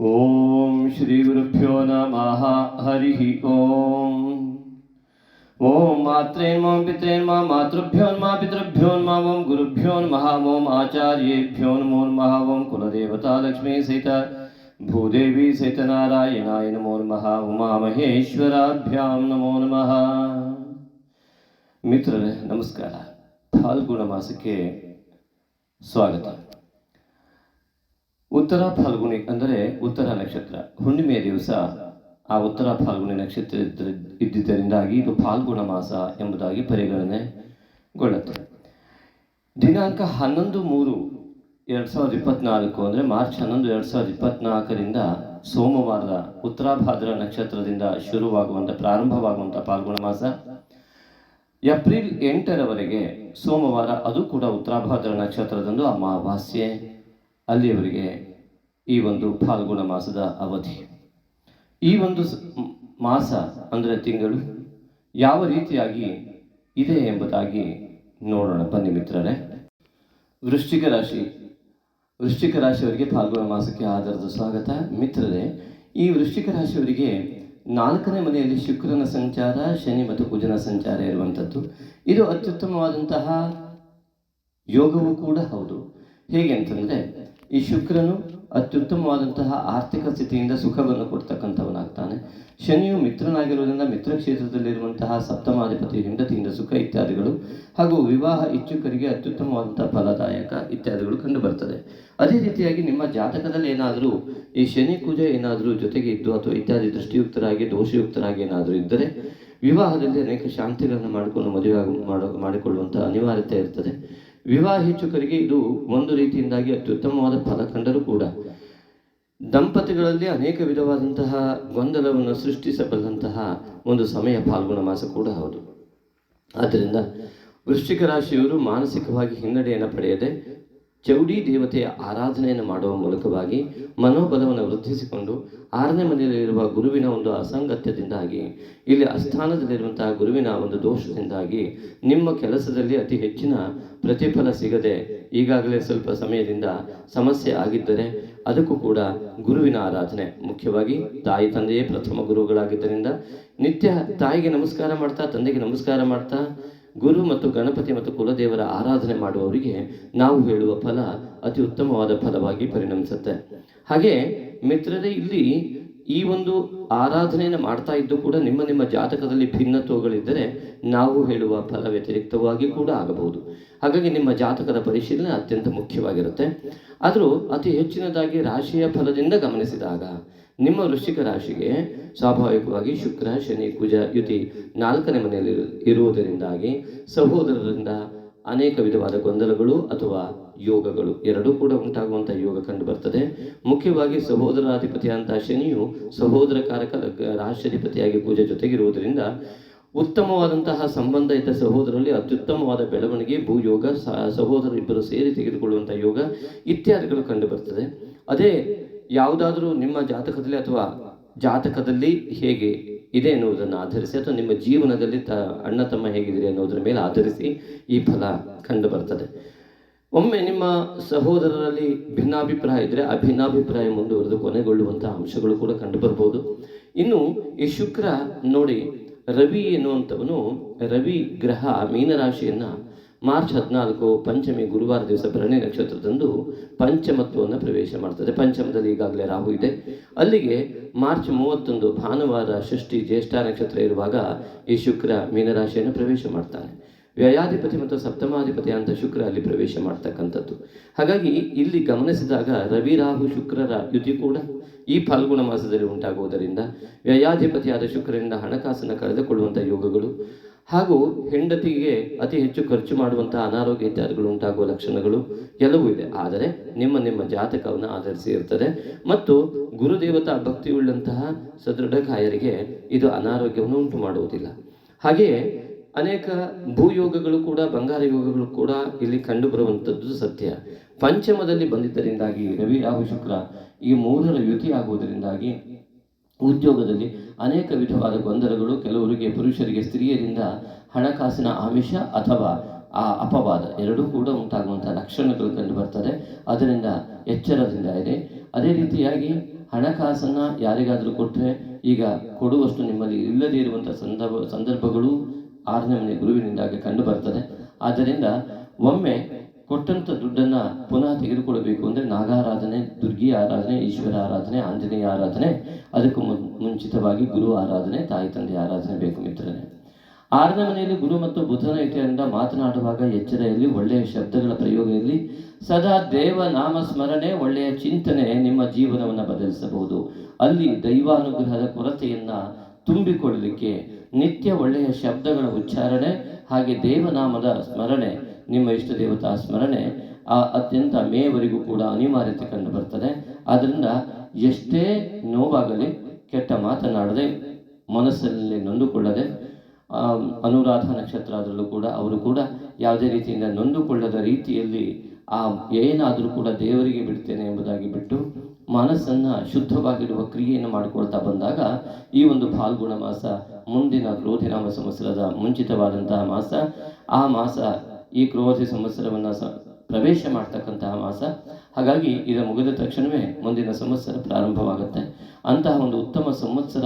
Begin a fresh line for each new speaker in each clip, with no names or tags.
ॐ श्रीगुरुभ्यो नमः हरिः ॐ ॐ मात्रेन्मा पित्रेन्मा मातृभ्योन्मा पितृभ्योन्मा ॐ गुरुभ्यो नमः ॐ आचार्येभ्यो नमो नमः ॐ कुलदेवता लक्ष्मी सहित भूदेवी सहित नारायणाय नमो नमः उमामहेश्वराभ्यां नमो नमः ಮಿತ್ರರೇ ನಮಸ್ಕಾರ ಫಾಲ್ಗುಣ ಮಾಸಕ್ಕೆ ಸ್ವಾಗತ ಉತ್ತರ ಫಾಲ್ಗುಣಿ ಅಂದರೆ ಉತ್ತರ ನಕ್ಷತ್ರ. ಹುಣ್ಣಿಮೆಯ ದಿವಸ ಆ ಉತ್ತರ ಫಾಲ್ಗುಣಿ ನಕ್ಷತ್ರ ಇದ್ದ- ಇದ್ದಿದ್ದರಿಂದಾಗಿ ಇದು ಫಾಲ್ಗುಣ ಮಾಸ ಎಂಬುದಾಗಿ ಪರಿಗಣನೆಗೊಳ್ಳುತ್ತದೆ ದಿನಾಂಕ ಹನ್ನೊಂದು ಮೂರು ಎರಡು ಸಾವಿರದ ಇಪ್ಪತ್ನಾಲ್ಕು ಅಂದರೆ ಮಾರ್ಚ್ ಹನ್ನೊಂದು ಎರಡು ಸಾವಿರದ ಇಪ್ಪತ್ನಾಲ್ಕರಿಂದ ಸೋಮವಾರದ ಉತ್ತರಾಭಾದ್ರ ನಕ್ಷತ್ರದಿಂದ ಶುರುವಾಗುವಂಥ ಪ್ರಾರಂಭವಾಗುವಂಥ ಫಾಲ್ಗುಣ ಮಾಸ. ಏಪ್ರಿಲ್ ಎಂಟರವರೆಗೆ ಸೋಮವಾರ ಅದು ಕೂಡ ಉತ್ತರಾಭಾದ್ರ ನಕ್ಷತ್ರದಂದು ಅಮಾವಾಸ್ಯೆ. ಅಲ್ಲಿಯವರೆಗೆ ಈ ಒಂದು ಫಾಲ್ಗುಣ ಮಾಸದ ಅವಧಿ. ಈ ಒಂದು ಮಾಸ ಅಂದರೆ ತಿಂಗಳು ಯಾವ ರೀತಿಯಾಗಿ ಇದೆ ಎಂಬುದಾಗಿ ನೋಡೋಣ. ಬನ್ನಿ ಮಿತ್ರರೇ. ವೃಶ್ಚಿಕ ರಾಶಿ. ವೃಶ್ಚಿಕ ರಾಶಿಯವರಿಗೆ ಫಾಲ್ಗುಣ ಮಾಸಕ್ಕೆ ಆಧಾರದ ಸ್ವಾಗತ. ಮಿತ್ರರೇ, ಈ ವೃಶ್ಚಿಕ ರಾಶಿಯವರಿಗೆ ನಾಲ್ಕನೇ ಮನೆಯಲ್ಲಿ ಶುಕ್ರನ ಸಂಚಾರ, ಶನಿ ಮತ್ತು ಕುಜನ ಸಂಚಾರ ಇರುವಂಥದ್ದು. ಇದು ಅತ್ಯುತ್ತಮವಾದಂತಹ ಯೋಗವೂ ಕೂಡ ಹೌದು. ಹೇಗೆ ಅಂತಂದರೆ, ಈ ಶುಕ್ರನು ಅತ್ಯುತ್ತಮವಾದಂತಹ ಆರ್ಥಿಕ ಸ್ಥಿತಿಯಿಂದ ಸುಖವನ್ನು ಕೊಡ್ತಕ್ಕಂಥವನಾಗ್ತಾನೆ. ಶನಿಯು ಮಿತ್ರನಾಗಿರುವುದರಿಂದ ಮಿತ್ರ ಕ್ಷೇತ್ರದಲ್ಲಿರುವಂತಹ ಸಪ್ತಮಾಧಿಪತಿ, ಹೆಂಡತಿಯಿಂದ ಸುಖ ಇತ್ಯಾದಿಗಳು ಹಾಗೂ ವಿವಾಹ ಇಚ್ಛುಕರಿಗೆ ಅತ್ಯುತ್ತಮವಾದಂತಹ ಫಲದಾಯಕ ಇತ್ಯಾದಿಗಳು ಕಂಡುಬರ್ತದೆ. ಅದೇ ರೀತಿಯಾಗಿ ನಿಮ್ಮ ಜಾತಕದಲ್ಲಿ ಏನಾದರೂ ಈ ಶನಿ ಕುಜ ಏನಾದರೂ ಜೊತೆಗೆ ಇದ್ದು ಅಥವಾ ಇತ್ಯಾದಿ ದೃಷ್ಟಿಯುಕ್ತರಾಗಿ, ದೋಷಯುಕ್ತರಾಗಿ ಏನಾದರೂ ಇದ್ದರೆ ವಿವಾಹದಲ್ಲಿ ಅನೇಕ ಶಾಂತಿಗಳನ್ನು ಮಾಡಿಕೊಂಡು ಮದುವೆ ಮಾಡಿಕೊಳ್ಳುವಂತಹ ಮಾಡೋ ಮಾಡಿಕೊಳ್ಳುವಂಥ ಅನಿವಾರ್ಯತೆ ಇರ್ತದೆ. ವಿವಾಹ ಹೆಚ್ಚುಕರಿಗೆ ಇದು ಒಂದು ರೀತಿಯಿಂದಾಗಿ ಅತ್ಯುತ್ತಮವಾದ ಫಲ ಕಂಡರೂ ಕೂಡ. ದಂಪತಿಗಳಲ್ಲಿ ಅನೇಕ ವಿಧವಾದಂತಹ ಗೊಂದಲವನ್ನು ಸೃಷ್ಟಿಸಬಲ್ಲಂತಹ ಒಂದು ಸಮಯ ಫಾಲ್ಗುಣ ಮಾಸ ಕೂಡ ಹೌದು. ಆದ್ದರಿಂದ ವೃಶ್ಚಿಕ ರಾಶಿಯವರು ಮಾನಸಿಕವಾಗಿ ಹಿನ್ನಡೆಯನ್ನು ಪಡೆಯದೆ ಚೌಡಿ ದೇವತೆಯ ಆರಾಧನೆಯನ್ನು ಮಾಡುವ ಮೂಲಕವಾಗಿ ಮನೋಬಲವನ್ನು ವೃದ್ಧಿಸಿಕೊಂಡು ಆರನೇ ಮನೆಯಲ್ಲಿರುವ ಗುರುವಿನ ಒಂದು ಅಸಂಗತ್ಯದಿಂದಾಗಿ, ಇಲ್ಲಿ ಅಸ್ಥಾನದಲ್ಲಿರುವಂತಹ ಗುರುವಿನ ಒಂದು ದೋಷದಿಂದಾಗಿ ನಿಮ್ಮ ಕೆಲಸದಲ್ಲಿ ಅತಿ ಹೆಚ್ಚಿನ ಪ್ರತಿಫಲ ಸಿಗದೆ ಈಗಾಗಲೇ ಸ್ವಲ್ಪ ಸಮಯದಿಂದ ಸಮಸ್ಯೆ ಆಗಿದ್ದರೆ ಅದಕ್ಕೂ ಕೂಡ ಗುರುವಿನ ಆರಾಧನೆ. ಮುಖ್ಯವಾಗಿ ತಾಯಿ ತಂದೆಯೇ ಪ್ರಥಮ ಗುರುಗಳಾಗಿದ್ದರಿಂದ ನಿತ್ಯ ತಾಯಿಗೆ ನಮಸ್ಕಾರ ಮಾಡ್ತಾ, ತಂದೆಗೆ ನಮಸ್ಕಾರ ಮಾಡ್ತಾ ಗುರು ಮತ್ತು ಗಣಪತಿ ಮತ್ತು ಕುಲದೇವರ ಆರಾಧನೆ ಮಾಡುವವರಿಗೆ ನಾವು ಹೇಳುವ ಫಲ ಅತಿ ಉತ್ತಮವಾದ ಫಲವಾಗಿ ಪರಿಣಮಿಸುತ್ತೆ. ಹಾಗೆ ಮಿತ್ರರೇ, ಇಲ್ಲಿ ಈ ಒಂದು ಆರಾಧನೆಯನ್ನು ಮಾಡ್ತಾ ಇದ್ದು ಕೂಡ ನಿಮ್ಮ ನಿಮ್ಮ ಜಾತಕದಲ್ಲಿ ಭಿನ್ನತ್ವಗಳಿದ್ದರೆ ನಾವು ಹೇಳುವ ಫಲ ವ್ಯತಿರಿಕ್ತವಾಗಿ ಕೂಡ ಆಗಬಹುದು. ಹಾಗಾಗಿ ನಿಮ್ಮ ಜಾತಕದ ಪರಿಶೀಲನೆ ಅತ್ಯಂತ ಮುಖ್ಯವಾಗಿರುತ್ತೆ. ಆದರೂ ಅತಿ ಹೆಚ್ಚಿನದಾಗಿ ರಾಶಿಯ ಫಲದಿಂದ ಗಮನಿಸಿದಾಗ ನಿಮ್ಮ ವೃಶ್ಚಿಕ ರಾಶಿಗೆ ಸ್ವಾಭಾವಿಕವಾಗಿ ಶುಕ್ರ, ಶನಿ, ಕುಜ, ಯುತಿ ನಾಲ್ಕನೇ ಮನೆಯಲ್ಲಿ ಇರು- ಇರುವುದರಿಂದಾಗಿ ಸಹೋದರರಿಂದ ಅನೇಕ ವಿಧವಾದ ಗೊಂದಲಗಳು ಅಥವಾ ಯೋಗಗಳು ಎರಡೂ ಕೂಡ ಉಂಟಾಗುವಂಥ ಯೋಗ ಕಂಡು ಬರ್ತದೆ ಮುಖ್ಯವಾಗಿ ಸಹೋದರಾಧಿಪತಿಯಾದಂತಹ ಶನಿಯು ಸಹೋದರ ಕಾರಕ ರಾಷ್ಟ್ರಾಧಿಪತಿಯಾಗಿ ಪೂಜೆ ಜೊತೆಗಿರುವುದರಿಂದ ಉತ್ತಮವಾದಂತಹ ಸಂಬಂಧ ಇದ್ದ ಸಹೋದರಲ್ಲಿ ಅತ್ಯುತ್ತಮವಾದ ಬೆಳವಣಿಗೆ, ಭೂಯೋಗ ಯೋಗ ಸಹೋದರರು ಇಬ್ಬರು ಸೇರಿ ತೆಗೆದುಕೊಳ್ಳುವಂಥ ಯೋಗ ಇತ್ಯಾದಿಗಳು ಕಂಡು ಬರ್ತದೆ ಅದೇ ಯಾವುದಾದ್ರೂ ನಿಮ್ಮ ಜಾತಕದಲ್ಲಿ ಅಥವಾ ಜಾತಕದಲ್ಲಿ ಹೇಗೆ ಇದೆ ಎನ್ನುವುದನ್ನು ಆಧರಿಸಿ ಅಥವಾ ನಿಮ್ಮ ಜೀವನದಲ್ಲಿ ತ, ಅಣ್ಣ ತಮ್ಮ ಹೇಗಿದ್ದೀರಿ ಅನ್ನೋದರ ಮೇಲೆ ಆಧರಿಸಿ ಈ ಫಲ ಕಂಡು ಬರ್ತದೆ ಒಮ್ಮೆ ನಿಮ್ಮ ಸಹೋದರರಲ್ಲಿ ಭಿನ್ನಾಭಿಪ್ರಾಯ ಇದ್ದರೆ ಆ ಭಿನ್ನಾಭಿಪ್ರಾಯ ಮುಂದುವರೆದು ಕೊನೆಗೊಳ್ಳುವಂತಹ ಅಂಶಗಳು ಕೂಡ ಕಂಡು ಬರ್ಬೋದು ಇನ್ನು ಈ ಶುಕ್ರ ನೋಡಿ ರವಿ ಎನ್ನುವಂಥವನು ರವಿ ಗ್ರಹ ಮೀನರಾಶಿಯನ್ನ ಮಾರ್ಚ್ ಹದಿನಾಲ್ಕು ಪಂಚಮಿ ಗುರುವಾರ ದಿವಸ ಭರಣಿ ನಕ್ಷತ್ರದಂದು ಪಂಚಮತ್ವವನ್ನು ಪ್ರವೇಶ ಮಾಡ್ತದೆ. ಪಂಚಮದಲ್ಲಿ ಈಗಾಗಲೇ ರಾಹು ಇದೆ. ಅಲ್ಲಿಗೆ ಮಾರ್ಚ್ ಮೂವತ್ತೊಂದು ಭಾನುವಾರ ಷಷ್ಠಿ ಜ್ಯೇಷ್ಠ ನಕ್ಷತ್ರ ಇರುವಾಗ ಈ ಶುಕ್ರ ಮೀನರಾಶಿಯನ್ನು ಪ್ರವೇಶ ಮಾಡ್ತಾನೆ. ವ್ಯಯಾಧಿಪತಿ ಮತ್ತು ಸಪ್ತಮಾಧಿಪತಿ ಅಂತ ಶುಕ್ರ ಅಲ್ಲಿ ಪ್ರವೇಶ ಮಾಡ್ತಕ್ಕಂಥದ್ದು. ಹಾಗಾಗಿ ಇಲ್ಲಿ ಗಮನಿಸಿದಾಗ ರವಿ, ರಾಹು, ಶುಕ್ರರ ಯುತಿ ಕೂಡ ಈ ಫಾಲ್ಗುಣ ಮಾಸದಲ್ಲಿ ಉಂಟಾಗುವುದರಿಂದ ವ್ಯಯಾಧಿಪತಿಯಾದ ಶುಕ್ರನಿಂದ ಹಣಕಾಸನ್ನು ಕಳೆದುಕೊಳ್ಳುವಂಥ ಯೋಗಗಳು ಹಾಗೂ ಹೆಂಡತಿಗೆ ಅತಿ ಹೆಚ್ಚು ಖರ್ಚು ಮಾಡುವಂತಹ ಅನಾರೋಗ್ಯ ಇತ್ಯಾದಿಗಳು ಉಂಟಾಗುವ ಲಕ್ಷಣಗಳು ಎಲ್ಲವೂ ಇದೆ. ಆದರೆ ನಿಮ್ಮ ನಿಮ್ಮ ಜಾತಕವನ್ನು ಆಧರಿಸಿ ಇರ್ತದೆ. ಮತ್ತು ಗುರುದೇವತಾ ಭಕ್ತಿಯುಳ್ಳಂತಹ ಸದೃಢಕಾಯರಿಗೆ ಇದು ಅನಾರೋಗ್ಯವನ್ನು ಉಂಟು ಮಾಡುವುದಿಲ್ಲ. ಹಾಗೆಯೇ ಅನೇಕ ಭೂಯೋಗಗಳು ಕೂಡ, ಬಂಗಾರ ಯೋಗಗಳು ಕೂಡ ಇಲ್ಲಿ ಕಂಡುಬರುವಂಥದ್ದು ಸತ್ಯ. ಪಂಚಮದಲ್ಲಿ ಬಂದಿದ್ದರಿಂದಾಗಿ ರವಿ ರಾಹು ಶುಕ್ರ ಈ ಮೂರರ ಯುತಿ ಆಗುವುದರಿಂದಾಗಿ ಉದ್ಯೋಗದಲ್ಲಿ ಅನೇಕ ವಿಧವಾದ ಗೊಂದಲಗಳು, ಕೆಲವರಿಗೆ ಪುರುಷರಿಗೆ ಸ್ತ್ರೀಯರಿಂದ ಹಣಕಾಸಿನ ಆಮಿಷ ಅಥವಾ ಆ ಅಪವಾದ ಎರಡೂ ಕೂಡ ಉಂಟಾಗುವಂಥ ಲಕ್ಷಣಗಳು ಕಂಡು ಬರ್ತದೆ. ಅದರಿಂದ ಎಚ್ಚರದಿಂದ ಇದೆ. ಅದೇ ರೀತಿಯಾಗಿ ಹಣಕಾಸನ್ನು ಯಾರಿಗಾದರೂ ಕೊಟ್ಟರೆ ಈಗ ಕೊಡುವಷ್ಟು ನಿಮ್ಮಲ್ಲಿ ಇಲ್ಲದೇ ಇರುವಂಥ ಸಂದರ್ಭ, ಸಂದರ್ಭಗಳು ಆರನೇ ಮನೆ ಗುರುವಿನಿಂದಾಗಿ ಕಂಡು ಬರ್ತದೆ. ಆದ್ದರಿಂದ ಒಮ್ಮೆ ಕೊಟ್ಟಂಥ ದುಡ್ಡನ್ನ ಪುನಃ ತೆಗೆದುಕೊಳ್ಳಬೇಕು ಅಂದ್ರೆ ನಾಗಾರಾಧನೆ, ದುರ್ಗಿ ಆರಾಧನೆ, ಈಶ್ವರ ಆರಾಧನೆ, ಆಂಜನೇಯ ಆರಾಧನೆ, ಅದಕ್ಕೂ ಮುಂಚಿತವಾಗಿ ಗುರು ಆರಾಧನೆ, ತಾಯಿ ತಂದೆ ಆರಾಧನೆ ಬೇಕು ಮಿತ್ರರೇ. ಆರನೇ ಮನೆಯಲ್ಲಿ ಗುರು ಮತ್ತು ಬುಧನ ಇತಿಯಿಂದ ಮಾತನಾಡುವಾಗ ಎಚ್ಚರೆಯಲ್ಲಿ ಒಳ್ಳೆಯ ಶಬ್ದಗಳ ಪ್ರಯೋಗ ಇರಲಿ ಸದಾ ದೇವ ನಾಮ ಸ್ಮರಣೆ, ಒಳ್ಳೆಯ ಚಿಂತನೆ ನಿಮ್ಮ ಜೀವನವನ್ನು ಬದಲಿಸಬಹುದು. ಅಲ್ಲಿ ದೈವಾನುಗ್ರಹದ ಕೊರತೆಯನ್ನ ತುಂಬಿಕೊಳ್ಳಲಿಕ್ಕೆ ನಿತ್ಯ ಒಳ್ಳೆಯ ಶಬ್ದಗಳ ಉಚ್ಚಾರಣೆ, ಹಾಗೆ ದೇವನಾಮದ ಸ್ಮರಣೆ ನಿಮ್ಮ ಇಷ್ಟ ದೇವತಾ ಸ್ಮರಣೆ ಆ ಅತ್ಯಂತ ಮೇವರೆಗೂ ಕೂಡ ಅನಿವಾರ್ಯತೆ ಕಂಡು ಬರ್ತದೆ. ಆದ್ದರಿಂದ ಎಷ್ಟೇ ನೋವಾಗಲಿ ಕೆಟ್ಟ ಮಾತನಾಡದೆ ಮನಸ್ಸಲ್ಲಿ ನೊಂದುಕೊಳ್ಳದೆ ಅನುರಾಧ ನಕ್ಷತ್ರ ಅದರಲ್ಲೂ ಕೂಡ ಅವರು ಕೂಡ ಯಾವುದೇ ರೀತಿಯಿಂದ ನೊಂದುಕೊಳ್ಳದ ರೀತಿಯಲ್ಲಿ, ಆ, ಏನಾದರೂ ಕೂಡ ದೇವರಿಗೆ ಬಿಡ್ತೇನೆ ಎಂಬುದಾಗಿ ಬಿಟ್ಟು ಮನಸ್ಸನ್ನು ಶುದ್ಧವಾಗಿಡುವ ಕ್ರಿಯೆಯನ್ನು ಮಾಡಿಕೊಳ್ತಾ ಬಂದಾಗ ಈ ಒಂದು ಫಾಲ್ಗುಣ ಮಾಸ, ಮುಂದಿನ ಕ್ರೋಧಿನಾಮ ಸಂವತ್ಸರದ ಮುಂಚಿತವಾದಂತಹ ಮಾಸ, ಆ ಮಾಸ ಈ ಕ್ರೋಧಿ ಸಂವತ್ಸರವನ್ನು ಸ ಪ್ರವೇಶ ಮಾಡ್ತಕ್ಕಂತಹ ಮಾಸ. ಹಾಗಾಗಿ ಇದು ಮುಗಿದ ತಕ್ಷಣವೇ ಮುಂದಿನ ಸಂವತ್ಸರ ಪ್ರಾರಂಭವಾಗುತ್ತೆ. ಅಂತಹ ಒಂದು ಉತ್ತಮ ಸಂವತ್ಸರ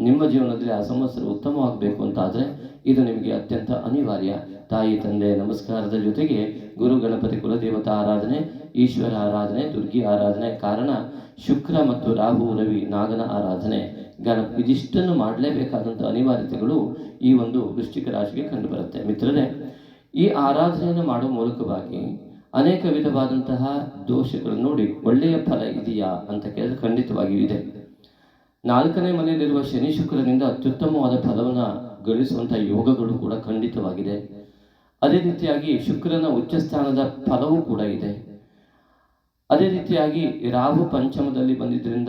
ನಿಮ್ಮ ಜೀವನದಲ್ಲಿ ಆ ಸಂವತ್ಸರ ಉತ್ತಮವಾಗಬೇಕು ಅಂತಾದರೆ ಇದು ನಿಮಗೆ ಅತ್ಯಂತ ಅನಿವಾರ್ಯ. ತಾಯಿ, ತಂದೆ, ನಮಸ್ಕಾರದ ಜೊತೆಗೆ ಗುರು, ಗಣಪತಿ, ಕುಲದೇವತಾ ಆರಾಧನೆ, ಈಶ್ವರ ಆರಾಧನೆ, ದುರ್ಗಿ ಆರಾಧನೆ ಕಾರಣ ಶುಕ್ರ ಮತ್ತು ರಾಹು, ರವಿ, ನಾಗನ ಆರಾಧನೆ. ಗಣ ಇದಿಷ್ಟನ್ನು ಮಾಡಲೇಬೇಕಾದಂಥ ಅನಿವಾರ್ಯತೆಗಳು ಈ ಒಂದು ವೃಶ್ಚಿಕ ರಾಶಿಗೆ ಕಂಡುಬರುತ್ತೆ ಮಿತ್ರರೇ ಈ ಆರಾಧನೆಯನ್ನು ಮಾಡುವ ಮೂಲಕವಾಗಿ ಅನೇಕ ವಿಧವಾದಂತಹ ದೋಷಗಳು ನೋಡಿ, ಒಳ್ಳೆಯ ಫಲ ಇದೆಯಾ ಅಂತ ಕೇಳಿದ್ರೆ ಖಂಡಿತವಾಗಿಯೂ ಇದೆ. ನಾಲ್ಕನೇ ಮನೆಯಲ್ಲಿರುವ ಶನಿ ಶುಕ್ರನಿಂದ ಅತ್ಯುತ್ತಮವಾದ ಫಲವನ್ನು ಗಳಿಸುವಂತಹ ಯೋಗಗಳು ಕೂಡ ಖಂಡಿತವಾಗಿದೆ. ಅದೇ ರೀತಿಯಾಗಿ ಶುಕ್ರನ ಉಚ್ಚ ಸ್ಥಾನದ ಫಲವೂ ಕೂಡ ಇದೆ. ಅದೇ ರೀತಿಯಾಗಿ ರಾಹು ಪಂಚಮದಲ್ಲಿ ಬಂದಿದ್ದರಿಂದ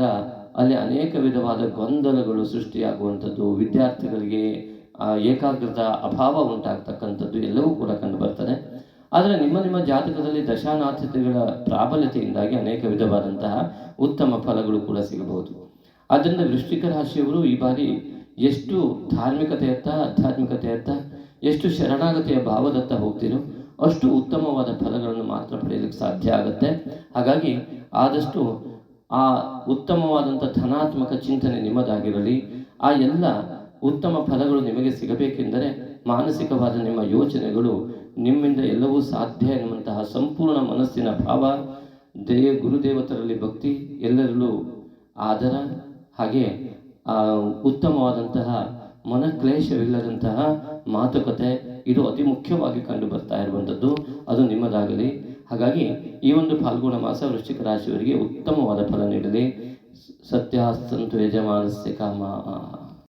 ಅಲ್ಲಿ ಅನೇಕ ವಿಧವಾದ ಗೊಂದಲಗಳು ಸೃಷ್ಟಿಯಾಗುವಂಥದ್ದು. ವಿದ್ಯಾರ್ಥಿಗಳಿಗೆ ಏಕಾಗ್ರತಾ ಅಭಾವ ಉಂಟಾಗ್ತಕ್ಕಂಥದ್ದು ಎಲ್ಲವೂ ಕೂಡ ಕಂಡು ಬರ್ತದೆ. ಆದರೆ ನಿಮ್ಮ ನಿಮ್ಮ ಜಾತಕದಲ್ಲಿ ದಶಾನಾಥತೆಗಳ ಪ್ರಾಬಲ್ಯತೆಯಿಂದಾಗಿ ಅನೇಕ ವಿಧವಾದಂತಹ ಉತ್ತಮ ಫಲಗಳು ಕೂಡ ಸಿಗಬಹುದು. ಆದ್ದರಿಂದ ವೃಶ್ಚಿಕ ರಾಶಿಯವರು ಈ ಬಾರಿ ಎಷ್ಟು ಧಾರ್ಮಿಕತೆಯತ್ತ, ಆಧ್ಯಾತ್ಮಿಕತೆಯತ್ತ, ಎಷ್ಟು ಶರಣಾಗತಿಯ ಭಾವದತ್ತ ಹೋಗ್ತೀರೋ ಅಷ್ಟು ಉತ್ತಮವಾದ ಫಲಗಳನ್ನು ಮಾತ್ರ ಪಡೆಯಲಿಕ್ಕೆ ಸಾಧ್ಯ ಆಗುತ್ತೆ. ಹಾಗಾಗಿ ಆದಷ್ಟು ಆ ಉತ್ತಮವಾದಂಥ ಧನಾತ್ಮಕ ಚಿಂತನೆ ನಿಮ್ಮದಾಗಿರಲಿ. ಆ ಎಲ್ಲ ಉತ್ತಮ ಫಲಗಳು ನಿಮಗೆ ಸಿಗಬೇಕೆಂದರೆ ಮಾನಸಿಕವಾದ ನಿಮ್ಮ ಯೋಚನೆಗಳು, ನಿಮ್ಮಿಂದ ಎಲ್ಲವೂ ಸಾಧ್ಯ ಎನ್ನುವಂತಹ ಸಂಪೂರ್ಣ ಮನಸ್ಸಿನ ಭಾವ, ದೇ ಗುರುದೇವತರಲ್ಲಿ ಭಕ್ತಿ, ಎಲ್ಲರಲ್ಲೂ ಆದರ, ಹಾಗೆ ಉತ್ತಮವಾದಂತಹ ಮನಕ್ಲೇಶವಿಲ್ಲದಂತಹ ಮಾತುಕತೆ, ಇದು ಅತಿ ಮುಖ್ಯವಾಗಿ ಕಂಡು ಬರ್ತಾ ಇರುವಂಥದ್ದು, ಅದು ನಿಮ್ಮದಾಗಲಿ. ಹಾಗಾಗಿ ಈ ಒಂದು ಫಾಲ್ಗುಣ ಮಾಸ ವೃಶ್ಚಿಕ ರಾಶಿಯವರಿಗೆ ಉತ್ತಮವಾದ ಫಲ ನೀಡಲಿ. ಸತ್ಯಾಸ್ತಂತು ಯಜಮಾನಸ್ಯ ಕಾಮ